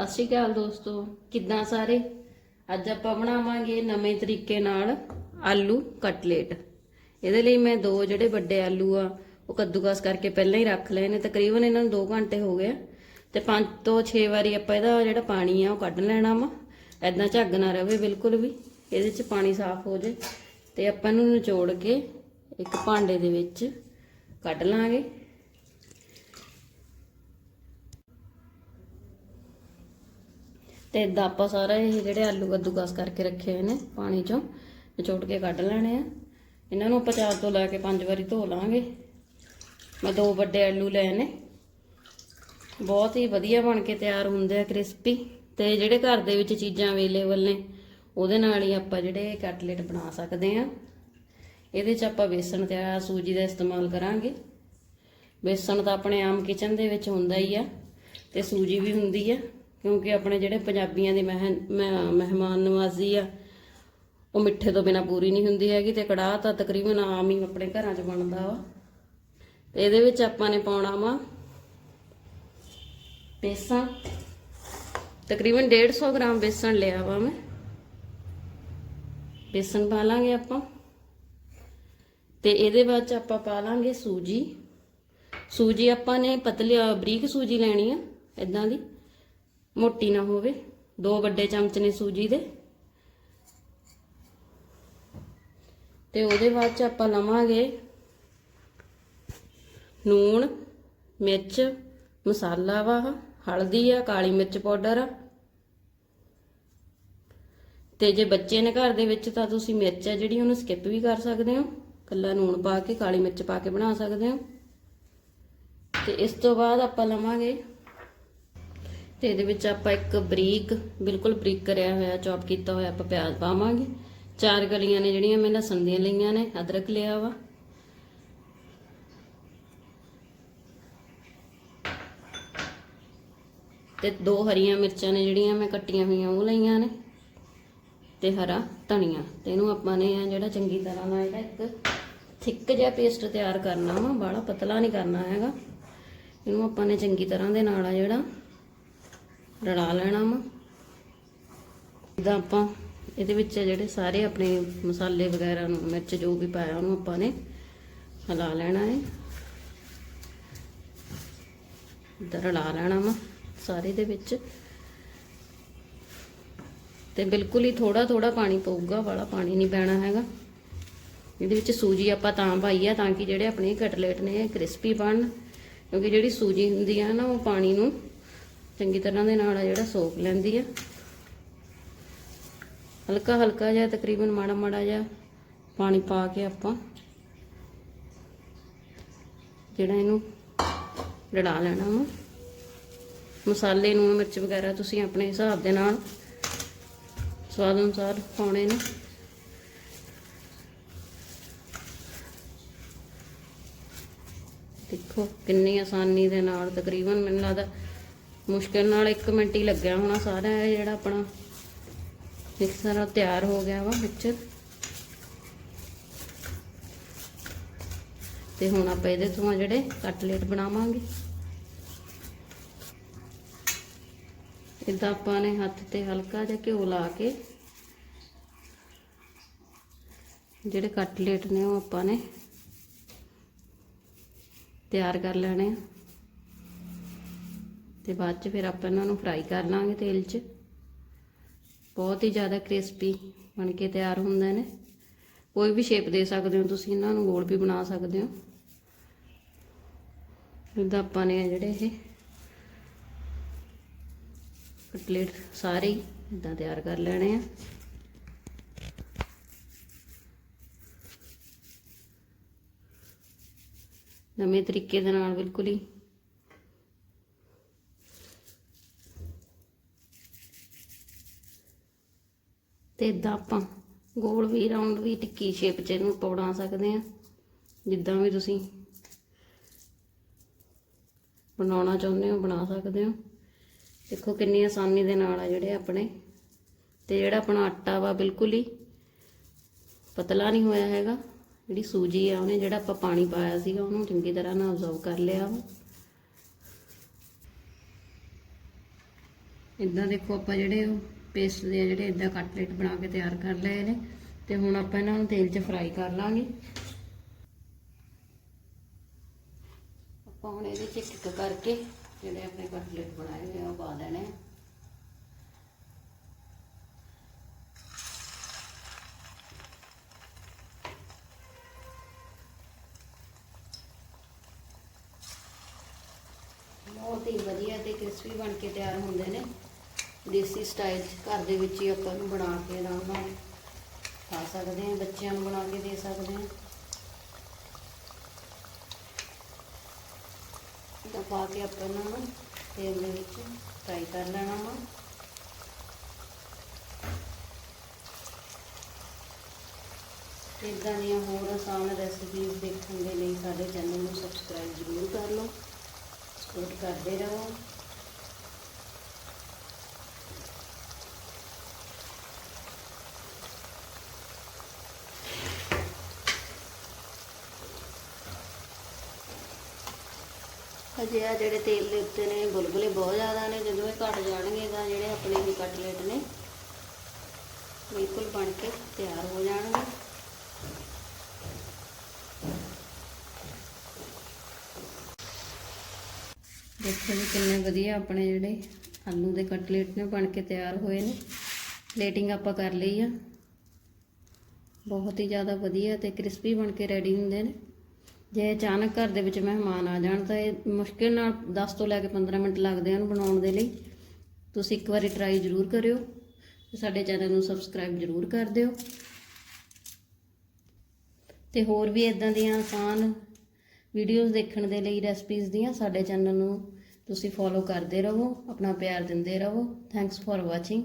ਸਤਿ ਸ਼੍ਰੀ ਅਕਾਲ ਦੋਸਤੋ, ਕਿੱਦਾਂ ਸਾਰੇ? ਅੱਜ ਆਪਾਂ ਬਣਾਵਾਂਗੇ ਨਵੇਂ ਤਰੀਕੇ ਨਾਲ ਆਲੂ ਕਟਲੇਟ। ਇਹਦੇ ਲਈ ਮੈਂ ਦੋ ਜਿਹੜੇ ਵੱਡੇ ਆਲੂ ਆ, ਉਹ ਕੱਦੂਕਸ ਕਰਕੇ ਪਹਿਲਾਂ ਹੀ ਰੱਖ ਲਏ ਨੇ, ਤਕਰੀਬਨ ਇਹਨਾਂ ਨੂੰ 2 ਘੰਟੇ ਹੋ ਗਏ ਆ। ਤੇ 5 ਤੋਂ 6 ਵਾਰੀ ਆਪਾਂ ਇਹਦਾ ਜਿਹੜਾ ਪਾਣੀ ਆ, ਉਹ ਕੱਢ ਲੈਣਾ ਵਾ। ਐਦਾਂ ਝੱਗ ਨਾ ਰਵੇ ਬਿਲਕੁਲ ਵੀ, ਇਹਦੇ 'ਚ ਪਾਣੀ ਸਾਫ਼ ਹੋ ਜੇ ਤੇ ਆਪਾਂ ਇਹਨੂੰ ਨਿਚੋੜ ਕੇ ਇੱਕ ਭਾਂਡੇ ਦੇ ਵਿੱਚ ਕੱਢ ਲਾਂਗੇ। ਤੇ ਇਦਾਂ ਆਪਾਂ ਸਾਰਾ ਇਹ ਜਿਹੜੇ ਆਲੂ ਕੱਦੂਕਸ ਕਰਕੇ ਰੱਖੇ ਹੋਏ ਨੇ ਪਾਣੀ ਚੋਂ, ਨਿਚੋੜ ਕੇ ਕੱਢ ਲੈਣੇ ਆ। ਇਹਨਾਂ ਨੂੰ ਆਪਾਂ ਚਾਰ ਤੋਂ ਲੈ ਕੇ ਪੰਜ ਵਾਰੀ ਧੋ ਲਾਂਗੇ। ਮੈਂ ਦੋ ਵੱਡੇ ਆਲੂ ਲਏ ਨੇ। ਬਹੁਤ ਹੀ ਵਧੀਆ ਬਣ ਕੇ ਤਿਆਰ ਹੁੰਦੇ ਆ ਕ੍ਰਿਸਪੀ। ਤੇ ਜਿਹੜੇ ਘਰ ਦੇ ਵਿੱਚ ਚੀਜ਼ਾਂ ਅਵੇਲੇਬਲ ਨੇ, ਉਹਦੇ ਨਾਲ ਹੀ ਆਪਾਂ ਜਿਹੜੇ ਕਟਲੇਟ ਬਣਾ ਸਕਦੇ ਆ। ਇਹਦੇ 'ਚ ਆਪਾਂ ਬੇਸਣ ਤੇ ਸੂਜੀ ਦਾ ਇਸਤੇਮਾਲ ਕਰਾਂਗੇ। ਬੇਸਣ ਤਾਂ ਆਪਣੇ ਆਮ ਕਿਚਨ ਦੇ ਵਿੱਚ ਹੁੰਦਾ ਹੀ ਆ, ਤੇ ਸੂਜੀ ਵੀ ਹੁੰਦੀ ਆ। ਕਿਉਂਕਿ ਆਪਣੇ ਜਿਹੜੇ ਪੰਜਾਬੀਆਂ ਦੀ ਮਹਿ- ਮਹਿ- ਮਹਿਮਾਨ ਨਵਾਜ਼ੀ ਆ, ਉਹ ਮਿੱਠੇ ਤੋਂ ਬਿਨਾ ਪੂਰੀ ਨਹੀਂ ਹੁੰਦੀ ਹੈਗੀ ਤੇ ਕੜਾਹ ਤਾਂ ਤਕਰੀਬਨ ਆਮ ਹੀ ਆਪਣੇ ਘਰਾਂ 'ਚ ਬਣਦਾ ਵਾ। ਤੇ ਇਹਦੇ ਵਿੱਚ ਆਪਾਂ ਨੇ ਪਾਉਣਾ ਵਾ ਬੇਸਣ। ਤਕਰੀਬਨ 150 ਗ੍ਰਾਮ ਬੇਸਣ ਲਿਆ ਵਾ ਮੈਂ। ਬੇਸਣ ਪਾ ਲਾਂਗੇ ਆਪਾਂ। ਤੇ ਇਹਦੇ ਬਾਅਦ ਚ ਆਪਾਂ ਪਾ ਲਾਂਗੇ ਸੂਜੀ। ਸੂਜੀ ਆਪਾਂ ਨੇ ਪਤਲੀ ਬਰੀਕ ਸੂਜੀ ਲੈਣੀ ਆ ਇਦਾਂ ਦੀ। ਮੋਟੀ ਨਾ ਹੋਵੇ। ਦੋ ਵੱਡੇ ਚਮਚ ਨੇ ਸੂਜੀ ਦੇ। ਤੇ ਉਹਦੇ ਬਾਅਦ ਚ ਆਪਾਂ ਲਵਾਂਗੇ ਨੂਣ, ਮਿਰਚ, ਮਸਾਲਾ ਵਾ ਹਲਦੀ ਆ, ਕਾਲੀ ਮਿਰਚ ਪਾਊਡਰ ਆ। ਤੇ ਜੇ ਬੱਚੇ ਨੇ ਘਰ ਦੇ ਵਿੱਚ ਤਾਂ ਤੁਸੀਂ ਮਿਰਚ ਆ ਜਿਹੜੀ ਉਹਨੂੰ ਸਕਿਪ ਵੀ ਕਰ ਸਕਦੇ ਹੋ। ਕੱਲਾ ਨੂਣ ਪਾ ਕੇ, ਕਾਲੀ ਮਿਰਚ ਪਾ ਕੇ ਬਣਾ ਸਕਦੇ ਹੋ। ਤੇ ਇਸ ਤੋਂ ਬਾਅਦ ਆਪਾਂ ਲਵਾਂਗੇ ਤੇ ਇਹਦੇ ਵਿੱਚ ਆਪਾਂ ਇੱਕ ਬਰੀਕ, ਬਿਲਕੁਲ ਬਰੀਕ ਕਰਿਆ ਹੋਇਆ, ਚੌਪ ਕੀਤਾ ਹੋਇਆ ਆਪਾਂ ਪਿਆਜ਼ ਪਾਵਾਂਗੇ। ਚਾਰ ਗਲੀਆਂ ਨੇ ਜਿਹੜੀਆਂ ਮੈਂ ਲਸਣ ਦੀਆਂ ਲਈਆਂ ਨੇ, ਅਦਰਕ ਲਿਆ ਵਾ। ਤੇ ਦੋ ਹਰੀਆਂ ਮਿਰਚਾਂ ਨੇ ਜਿਹੜੀਆਂ ਮੈਂ ਕੱਟੀਆਂ ਹੋਈਆਂ, ਉਹ ਲਈਆਂ ਨੇ। ਤੇ ਹਰਾ ਧਨੀਆ, ਤੇ ਇਹਨੂੰ ਆਪਾਂ ਨੇ ਆ ਜਿਹੜਾ ਚੰਗੀ ਤਰ੍ਹਾਂ ਨਾਲ ਇਹਦਾ ਇੱਕ ਥਿੱਕ ਜਿਹਾ ਪੇਸਟ ਤਿਆਰ ਕਰਨਾ ਵਾ, ਬਾਹਲਾ ਪਤਲਾ ਨਹੀਂ ਕਰਨਾ ਹੈਗਾ। ਇਹਨੂੰ ਆਪਾਂ ਨੇ ਚੰਗੀ ਤਰ੍ਹਾਂ ਦੇ ਨਾਲ ਆ ਜਿਹੜਾ ਰਲਾ ਲੈਣਾ ਵਾ। ਜਿੱਦਾਂ ਆਪਾਂ ਇਹਦੇ ਵਿੱਚ ਜਿਹੜੇ ਸਾਰੇ ਆਪਣੇ ਮਸਾਲੇ ਵਗੈਰਾ ਨੂੰ ਮਿਰਚ ਜੋ ਵੀ ਪਾਇਆ ਉਹਨੂੰ ਆਪਾਂ ਨੇ ਹਿਲਾ ਲੈਣਾ ਹੈ ਇਧਰ ਰਲਾ ਲੈਣਾ ਵਾ ਸਾਰੇ ਦੇ ਵਿੱਚ। ਤੇ ਬਿਲਕੁਲ ਹੀ ਥੋੜਾ ਥੋੜਾ ਪਾਣੀ ਪਊਗਾ, ਵਾਲਾ ਪਾਣੀ ਨਹੀਂ ਪੈਣਾ ਹੈਗਾ। ਇਹਦੇ ਵਿੱਚ ਸੂਜੀ ਆਪਾਂ ਤਾਂ ਪਾਈ ਆ ਤਾਂ ਕਿ ਜਿਹੜੇ ਆਪਣੇ ਕਟਲੇਟ ਨੇ ਕ੍ਰਿਸਪੀ ਬਣਨ। ਕਿਉਂਕਿ ਜਿਹੜੀ ਸੂਜੀ ਹੁੰਦੀ ਆ ਨਾ ਉਹ ਪਾਣੀ ਨੂੰ ਚੰਗੀ ਤਰ੍ਹਾਂ ਦੇ ਨਾਲ ਆ ਜਿਹੜਾ ਸੋਖ ਲੈਂਦੀ ਆ। ਹਲਕਾ ਹਲਕਾ ਜਿਹਾ ਤਕਰੀਬਨ ਮਾੜਾ ਮਾੜਾ ਜਿਹਾ ਪਾਣੀ ਪਾ ਕੇ ਆਪਾਂ ਜਿਹੜਾ ਇਹਨੂੰ ਰੜਾ ਲੈਣਾ ਵਾ। ਮਸਾਲੇ ਨੂੰ ਮਿਰਚ ਵਗੈਰਾ ਤੁਸੀਂ ਆਪਣੇ ਹਿਸਾਬ ਦੇ ਨਾਲ ਸਵਾਦ ਅਨੁਸਾਰ ਪਾਉਣੇ ਨੇ। ਦੇਖੋ ਕਿੰਨੀ ਆਸਾਨੀ ਦੇ ਨਾਲ ਤਕਰੀਬਨ ਮੈਨੂੰ ਲੱਗਦਾ ਮੁਸ਼ਕਿਲ ਨਾਲ 1 ਮਿੰਟ ਹੀ ਲੱਗਿਆ ਹੋਣਾ ਸਾਰਾ ਜਿਹੜਾ ਆਪਣਾ ਮਿਕਸਰ ਤਿਆਰ ਹੋ ਗਿਆ ਵਾ ਮਿਕਸਚਰ ਤੇ ਹੁਣ ਆਪਾਂ ਇਹਦੇ ਤੋਂ ਜਿਹੜੇ ਕਟਲੇਟ ਬਣਾਵਾਂਗੇ। ਇਦਾਂ ਆਪਾਂ ਨੇ ਹੱਥ ਤੇ ਹਲਕਾ ਜਿਹਾ ਘਿਓ ਲਾ ਕੇ ਜਿਹੜੇ ਕਟਲੇਟ ਨੇ ਉਹ ਆਪਾਂ ਨੇ ਤਿਆਰ ਕਰ ਲੈਣੇ ਆ। ਤੇ ਬਾਅਦ ਚ ਫਿਰ ਆਪਾਂ ਇਹਨਾਂ ਨੂੰ ਫਰਾਈ ਕਰ ਲਾਂਗੇ ਤੇਲ 'ਚ। ਬਹੁਤ ਹੀ ਜ਼ਿਆਦਾ ਕ੍ਰਿਸਪੀ ਬਣ ਕੇ ਤਿਆਰ ਹੁੰਦੇ ਨੇ। ਕੋਈ ਵੀ ਸ਼ੇਪ ਦੇ ਸਕਦੇ ਹੋ ਤੁਸੀਂ, ਇਹਨਾਂ ਨੂੰ ਗੋਲ ਵੀ ਬਣਾ ਸਕਦੇ ਹੋ। ਇਦਾਂ ਆਪਾਂ ਨੇ ਜਿਹੜੇ ਇਹ ਕਟਲੇਟ ਸਾਰੇ ਹੀ ਇਦਾਂ ਤਿਆਰ ਕਰ ਲੈਣੇ ਆ। ਨਵੇਂ ਤਰੀਕੇ ਦੇ ਨਾਲ ਬਿਲਕੁਲ ਹੀ ਤੇ ਇਦਾਂ ਆਪਾਂ ਗੋਲ ਵੀ ਰਾਉਂਡ ਵੀ, ਟਿੱਕੀ ਸ਼ੇਪ ਚ ਇਹਨੂੰ ਪੌੜਾ ਸਕਦੇ ਆ ਜਿੱਦਾਂ ਵੀ ਤੁਸੀਂ ਬਣਾਉਣਾ ਚਾਹੁੰਦੇ ਹੋ, ਬਣਾ ਸਕਦੇ ਹੋ। ਦੇਖੋ ਕਿੰਨੀ ਆਸਾਨੀ ਦੇ ਨਾਲ ਆ ਜਿਹੜੇ ਆਪਣੇ। ਤੇ ਜਿਹੜਾ ਆਪਣਾ ਆਟਾ ਵਾ, ਬਿਲਕੁਲ ਹੀ ਪਤਲਾ ਨਹੀਂ ਹੋਇਆ ਹੈਗਾ। ਜਿਹੜੀ ਸੂਜੀ ਆ, ਉਹਨੇ ਜਿਹੜਾ ਆਪਾਂ ਪਾਣੀ ਪਾਇਆ ਸੀਗਾ, ਉਹਨੂੰ ਚੰਗੀ ਤਰ੍ਹਾਂ ਨਾਲ ਅਬਜ਼ਰਵ ਕਰ ਲਿਆ ਵਾ। ਇਦਾਂ ਦੇਖੋ ਆਪਾਂ ਜਿਹੜੇ ਉਹ ਪੇਸਟ ਦੇ ਜਿਹੜੇ ਇਦਾਂ ਕਟਲੇਟ ਬਣਾ ਕੇ ਤਿਆਰ ਕਰ ਲਏ ਨੇ ਤੇ ਹੁਣ ਆਪਾਂ ਇਹਨਾਂ ਨੂੰ ਤੇਲ 'ਚ ਫਰਾਈ ਕਰ ਲਾਂਗੇ। ਆਪਾਂ ਹੁਣ ਇਹਦੇ 'ਚ ਇੱਕ ਇੱਕ ਕਰਕੇ ਜਿਹੜੇ ਆਪਣੇ ਕਟਲੇਟ ਬਣਾਏ ਹੋਏ ਉਹ ਪਾ ਦੇਣੇ ਬਹੁਤ ਹੀ ਵਧੀਆ ਤੇ ਕ੍ਰਿਸਪੀ ਬਣ ਕੇ ਤਿਆਰ ਹੁੰਦੇ ਨੇ। ਦੇਸੀ ਸਟਾਈਲ 'ਚ ਘਰ ਦੇ ਵਿੱਚ ਹੀ ਆਪਾਂ ਨੂੰ ਬਣਾ ਕੇ ਆਰਾਮ ਨਾਲ ਖਾ ਸਕਦੇ ਹਾਂ, ਬੱਚਿਆਂ ਨੂੰ ਬਣਾ ਕੇ ਦੇ ਸਕਦੇ ਹਾਂ। ਤਾਂ ਪਾ ਕੇ ਆਪਾਂ ਇਹਨਾਂ ਨੂੰ ਤੇਲ ਦੇ ਵਿੱਚ ਫਰਾਈ ਕਰ ਲੈਣਾ ਵਾ। ਇਦਾਂ ਦੀਆਂ ਹੋਰ ਆਸਾਨ ਰੈਸਿਪੀਜ਼ ਦੇਖਣ ਦੇ ਲਈ ਸਾਡੇ ਚੈਨਲ ਨੂੰ ਸਬਸਕ੍ਰਾਈਬ ਜ਼ਰੂਰ ਕਰ ਲਓ। ਸਪੋਰਟ ਕਰਦੇ ਰਹੋ। ਹਜੇ ਆ ਜਿਹੜੇ ਤੇਲ ਦੇ ਉੱਤੇ ਨੇ, ਬੁਲਬੁਲੇ ਬਹੁਤ ਜ਼ਿਆਦਾ ਨੇ, ਜਦੋਂ ਇਹ ਘਟ ਜਾਣਗੇ ਤਾਂ ਜਿਹੜੇ ਆਪਣੇ ਵੀ ਕਟਲੇਟ ਨੇ, ਬਿਲਕੁਲ ਬਣ ਕੇ ਤਿਆਰ ਹੋ ਜਾਣਗੇ। ਦੇਖੋ ਜੀ ਕਿੰਨੇ ਵਧੀਆ ਆਪਣੇ ਜਿਹੜੇ ਆਲੂ ਦੇ ਕਟਲੇਟ ਨੇ ਬਣ ਕੇ ਤਿਆਰ ਹੋਏ ਨੇ। ਪਲੇਟਿੰਗ ਆਪਾਂ ਕਰ ਲਈ ਆ। ਬਹੁਤ ਹੀ ਜ਼ਿਆਦਾ ਵਧੀਆ ਤੇ ਕ੍ਰਿਸਪੀ ਬਣ ਕੇ ਰੈਡੀ ਹੁੰਦੇ ਨੇ। ਜੇ ਅਚਾਨਕ ਘਰ ਦੇ ਵਿੱਚ ਮਹਿਮਾਨ ਆ ਜਾਣ ਤਾਂ ਇਹ ਮੁਸ਼ਕਿਲ ਨਾਲ 10 ਤੋਂ ਲੈ ਕੇ 15 ਮਿੰਟ ਲੱਗਦੇ ਹਨ ਬਣਾਉਣ ਦੇ ਲਈ। ਤੁਸੀਂ ਇੱਕ ਵਾਰੀ ਟਰਾਈ ਜ਼ਰੂਰ ਕਰਿਓ ਸਾਡੇ ਚੈਨਲ ਨੂੰ ਸਬਸਕ੍ਰਾਈਬ ਜ਼ਰੂਰ ਕਰ ਦਿਓ। ਤੇ ਹੋਰ ਵੀ ਇਦਾਂ ਦੀਆਂ ਆਸਾਨ ਵੀਡੀਓਜ਼ ਦੇਖਣ ਦੇ ਲਈ ਰੈਸਪੀਜ਼ ਦੀਆਂ ਸਾਡੇ ਚੈਨਲ ਨੂੰ ਤੁਸੀਂ ਫੋਲੋ ਕਰਦੇ ਰਹੋ, ਆਪਣਾ ਪਿਆਰ ਦਿੰਦੇ ਰਹੋ। Thanks for watching